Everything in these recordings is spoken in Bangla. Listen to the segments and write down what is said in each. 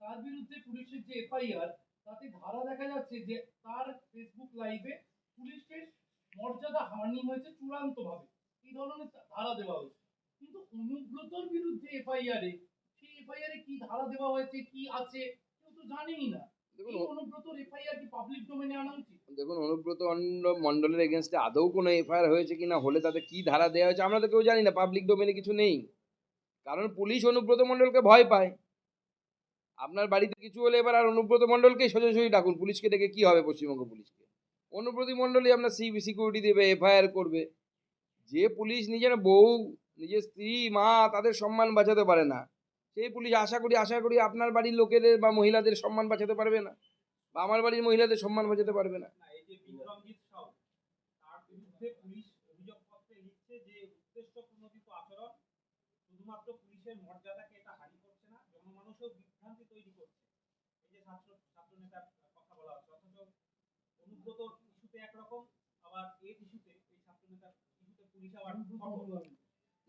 তার বিরুদ্ধে পুলিশের যে এফআইআর তাতে ধারা দেখা যাচ্ছে যে তার ফেসবুক লাইভে পুলিশের মর্যাদা হানি হয়েছে চূড়ান্ত ভাবে এই ধরনের ধারা দেওয়া হয়েছে। কিন্তু অনুব্রতর বিরুদ্ধে এফআইআর এ সেই এফআইআর এ কি ধারা দেওয়া হয়েছে কি আছে কেউ তো জানেই না। দেখুন এই অনুব্রতর এফআইআর কি পাবলিক ডোমেনে আনা উচিত? দেখুন অনুব্রত মণ্ডলের এগেনস্টে আদৌ কোনো এফআইআর হয়েছে কিনা হলে তাতে কি ধারা দেওয়া হয়েছে আমরা তো কেউ জানি না পাবলিক ডোমেনে কিছু নেই। কারণ পুলিশ অনুব্রত মন্ডলকে ভয় পায়। আপনার বাড়িতে কিছু হলে এবার আর অনুব্রত মণ্ডলকেই সোজাসুজি ডাকুন, পুলিশকে ডেকে কি হবে পশ্চিমবঙ্গ পুলিশকে? অনুব্রত মণ্ডলই আপনার সি সিকিউরিটি দেবে এফআইআর করবে। যে পুলিশ নিজের বউ, নিজের স্ত্রী, মা তাদের সম্মান বাঁচাতে পারে না, সেই পুলিশ আশা করি আশা করি আপনার বাড়ির লোকেদের বা মহিলাদের সম্মান বাঁচাতে পারবে না, বা আমার বাড়ির মহিলাদের সম্মান বাঁচাতে পারবে না। শুধুমাত্র পুলিশের মর্যাদাকে এটা হানি করছে না বিভ্রান্তি তৈরি করছে। এই যে ছাত্র ছাত্র নেতার কথা বলা হচ্ছে অথচ অনুব্রত ইস্যুতে একরকম আবার এই ইস্যুতে এই ছাত্র নেতার ইস্যুতে পুলিশ আবার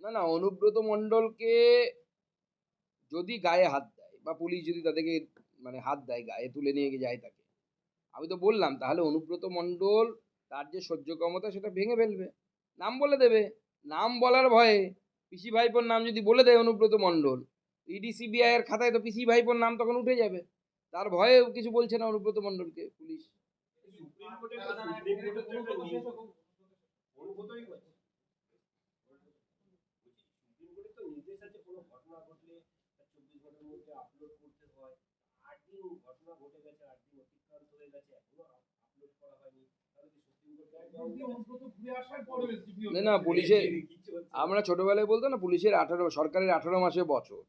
না না অনুব্রত মণ্ডলকে যদি গায়ে হাত দেয় বা পুলিশ যদি তাদেরকে মানে হাত দেয় গায়ে তুলে নিয়ে গিয়ে যায় তাকে আমি তো বললাম তাহলে অনুব্রত মণ্ডল তার যে সহ্য ক্ষমতা সেটা ভেঙে ফেলবে। নাম বলে দেবে। নাম বলার ভয়ে পিসি ভাইপোর নাম যদি বলে দেয় অনুব্রত মণ্ডল ইডি সিবিআই এর খাতায় তো পিসি ভাইপোর নাম তখন উঠে যাবে তার ভয়ে কিছু বলছে না অনুব্রত মণ্ডলকে, পুলিশ না না, পুলিশের। আমরা ছোটবেলায় বলতো না, পুলিশের আঠারো সরকারের আঠারো মাসে বছর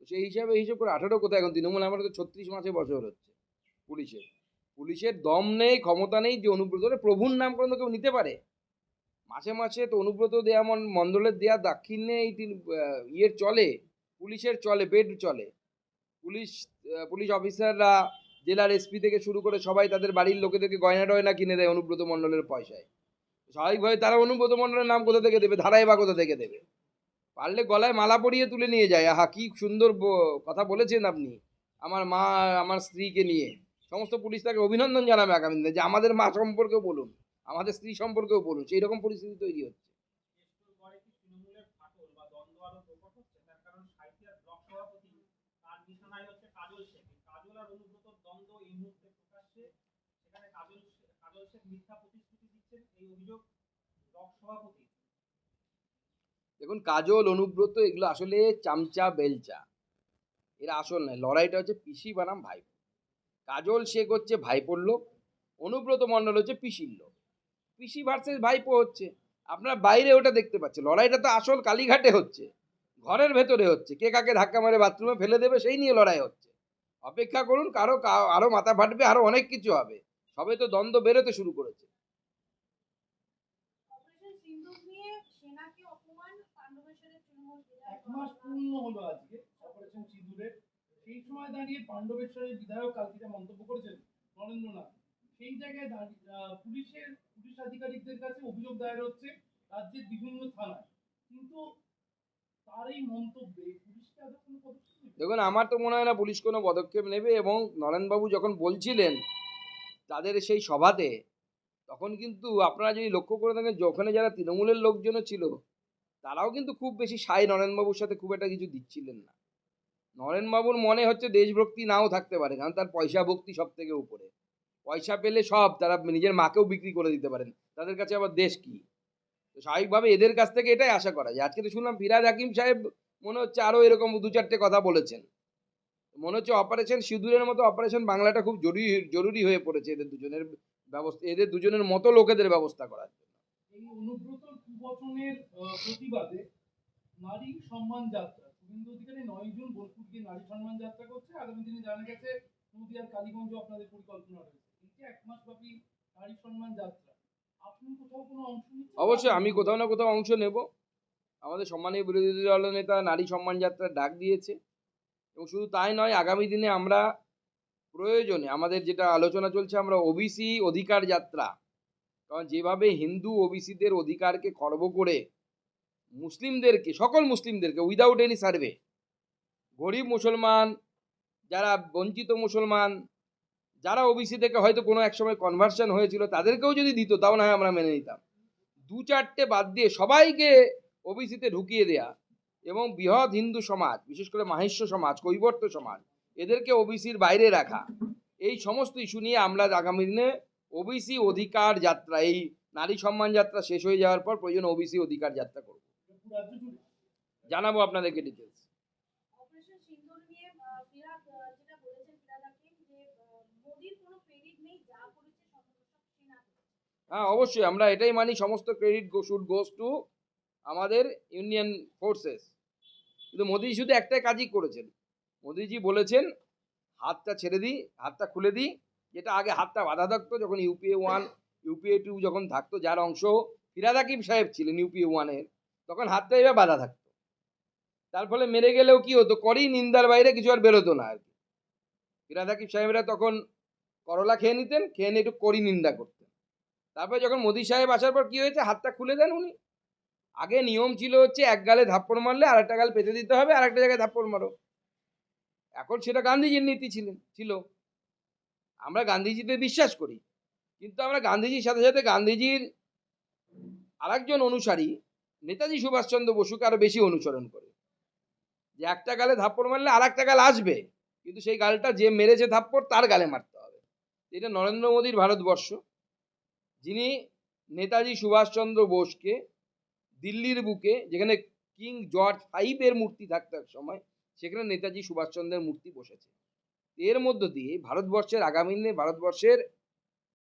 তো সেই হিসাবে হিসেব করে আঠারো কোথায় এখন? তৃণমূল আমার তো ছত্রিশ মাসে বছর হচ্ছে পুলিশের। পুলিশের দম নেই, ক্ষমতা নেই যে অনুব্রত প্রভুর নাম কোনো কেউ নিতে পারে। মাসে মাসে তো অনুব্রত দেয়া মণ্ডলের দেয়া দাক্ষিণ্যে এই ইয়ের চলে, পুলিশের চলে, বেড চলে। পুলিশ পুলিশ অফিসাররা, জেলার এসপি থেকে শুরু করে সবাই তাদের বাড়ির লোকেদেরকে গয়না টয়না কিনে দেয় অনুব্রত মণ্ডলের পয়সায়। স্বাভাবিকভাবে তারা অনুব্রত মণ্ডলের নাম কোথা থেকে দেবে? ধারায় বা কোথা থেকে দেবে? পারলে গলায় মালা পরিয়ে তুলে নিয়ে যায়। আহা, কি সুন্দর কথা বলেছেন আপনি। আমার মা, আমার স্ত্রীকে নিয়ে। সমস্ত পুলিশ তাকে অভিনন্দন জানাবে আগামী দিনে। যে আমাদের মা সম্পর্কেও বলুন, আমাদের স্ত্রী সম্পর্কেও বলুন সেই রকম পরিস্থিতি তৈরি হচ্ছে। এই অভিযোগ সভাপতি দেখুন, কাজল, অনুব্রত, এগুলো আসলে চামচা, বেলচা। এরা আসল নয়, লড়াইটা হচ্ছে পিসি বানাম, ভাইপো। কাজল শেখ হচ্ছে ভাইপোর লোক, অনুব্রত মণ্ডল হচ্ছে পিসির লোক। পিসি ভার্সেস ভাইপো হচ্ছে। আপনার বাইরে ওটা দেখতে পাচ্ছে লড়াইটা তো আসল কালীঘাটে হচ্ছে। ঘরের ভেতরে হচ্ছে, কে কাকে ধাক্কা মারে বাথরুমে ফেলে দেবে, সেই নিয়ে লড়াই হচ্ছে। অপেক্ষা করুন, কারও কা- আরও মাথা ফাটবে, আরও অনেক কিছু হবে। সবে তো দ্বন্দ্ব বেরোতে শুরু করেছে অপারেশন সিন্দুর নিয়ে সেনাকে অপমান পাণ্ডবেশ্বরের তৃণমূল এক মাস পূর্ণ হলো আজকে, অপারেশন সিঁদুরের সেই সময় দাঁড়িয়ে পাণ্ডবেশ্বরের বিধায়ক কালকিটা মন্তব্য করেছেন নরেন্দ্রনাথ। সেই জায়গায় পুলিশের, পুলিশ আধিকারিকদের কাছে অভিযোগ দায়ের হচ্ছে রাজ্যের বিভিন্ন থানায়। কিন্তু তার মন্তব্যে দেখুন, আমার তো মনে হয় না পুলিশ কোনো পদক্ষেপ নেবে এবং নরেনবাবু যখন বলছিলেন তাদের সেই সভাতে, তখন কিন্তু আপনারা যদি লক্ষ্য করে থাকেন যে ওখানে যারা তৃণমূলের লোকজনও ছিল তারাও কিন্তু খুব বেশি সাই নরেনবাবুর সাথে খুব একটা কিছু দিচ্ছিলেন না। নরেনবাবুর মনে হচ্ছে দেশভক্তি নাও থাকতে পারে, কারণ তার পয়সা ভক্তি সব থেকে উপরে। পয়সা পেলে সব, তারা নিজের মাকেও বিক্রি করে দিতে পারেন। তাদের কাছে আবার দেশ কি? তো স্বাভাবিকভাবে এদের কাছ থেকে এটাই আশা করা যায়। আজকে তো শুনলাম ফিরাজ হাকিম সাহেব মনে হচ্ছে আরও এরকম দু চারটে কথা বলেছেন। মনে হচ্ছে অপারেশন সিঁদুরের মতো অপারেশন বাংলাটা খুব জরুরি জরুরি হয়ে পড়েছে এদের দুজনের ব্যবস্থা, এদের দুজনের মতো লোকেদের ব্যবস্থা করার জন্য। এই অনুব্রতর কুবচনের প্রতিবাদে নারী সম্মান যাত্রা। শুভেন্দু অধিকারী নয় বোলপুর গিয়ে নারী সম্মান যাত্রা করছে। আগামী দিনে জানা গেছে, নদীয়ার কালীগঞ্জ আপনাদের পরিকল্পনা রয়েছে। এই এক মাস ব্যাপী নারী সম্মান যাত্রা। আপনি কোথাও কোনো অংশ অবশ্যই, আমি কোথাও না কোথাও অংশ নেব। আমাদের সম্মানীয় বিরোধী দল নেতা নারী সম্মান যাত্রার ডাক দিয়েছে। এবং শুধু তাই নয়, আগামী দিনে আমরা প্রয়োজনে, আমাদের যেটা আলোচনা চলছে, আমরা ওবিসি অধিকার যাত্রা কারণ যেভাবে হিন্দু ওবিসিদের অধিকারকে খর্ব করে মুসলিমদেরকে, সকল মুসলিমদেরকে উইদাউট এনি সার্ভে গরিব মুসলমান, যারা বঞ্চিত মুসলমান, যারা ওবিসি থেকে হয়তো কোনো এক সময় কনভার্সন হয়েছিল, তাদেরকেও যদি দিত, তাও না হয় আমরা মেনে নিতাম। দু চারটে বাদ দিয়ে সবাইকে ওবিসিতে ঢুকিয়ে দেয়া এবং বৃহৎ হিন্দু সমাজ, বিশেষ করে মাহেশ্য সমাজ, কৈবর্ত সমাজ, এদেরকে ওবিসির বাইরে রাখা, এই সমস্ত ইস্যু নিয়ে আমরা আগামী দিনে ওবিসি অধিকার যাত্রা এই নারী সম্মান যাত্রা শেষ হয়ে যাওয়ার পর প্রয়োজন ওবিসি অধিকার যাত্রা করব। জানাব আপনাদেরকে ডিটেলস। হ্যাঁ অবশ্যই আমরা এটাই মানি সমস্ত ক্রেডিট শুড গোস টু আমাদের ইউনিয়ন ফোর্সেস কিন্তু মোদিজি শুধু একটাই কাজই করেছেন। মোদিজি বলেছেন হাতটা ছেড়ে দিই হাতটা খুলে দিই যেটা আগে হাতটা বাধা থাকতো যখন ইউপিএ ওয়ান ইউপিএ টু যখন থাকতো, যার অংশ ফিরাদ হাকিম সাহেব ছিলেন ইউপিএ ওয়ানের তখন হাতটা এবার বাধা থাকতো। তার ফলে মেরে গেলেও কি হতো? করেই নিন্দার বাইরে কিছু আর বেরোতো না আর কি। ফিরাদ হাকিম সাহেবরা তখন করলা খেয়ে নিতেন, খেয়ে নিয়ে একটু করি নিন্দা করতেন। তারপরে যখন মোদী সাহেব আসার পর কি হয়েছে? হাতটা খুলে দেন উনি। আগে নিয়ম ছিল হচ্ছে এক গালে ধাপ্পড় মারলে আর একটা গাল পেতে দিতে হবে আর একটা জায়গায় ধাপ্পড় মারো। এখন সেটা গান্ধীজির নীতি ছিলেন, ছিল। আমরা গান্ধীজিতে বিশ্বাস করি। কিন্তু আমরা গান্ধীজির সাথে সাথে গান্ধীজির আরেকজন অনুসারী, নেতাজি সুভাষচন্দ্র বসুকে আরও বেশি অনুসরণ করে। যে একটা গালে থাপ্পড় মারলে আর একটা গাল আসবে, কিন্তু সেই গালটা যে মেরেছে থাপ্পড়, তার গালে মারতে হবে। এটা নরেন্দ্র মোদীর ভারতবর্ষ। যিনি নেতাজি সুভাষচন্দ্র বোসকে দিল্লির বুকে, যেখানে কিং জর্জ ফাইভের মূর্তি থাকতো সময়, সেখানে নেতাজি সুভাষচন্দ্রের মূর্তি বসেছে। এর মধ্য দিয়ে ভারতবর্ষের আগামী দিনে ভারতবর্ষের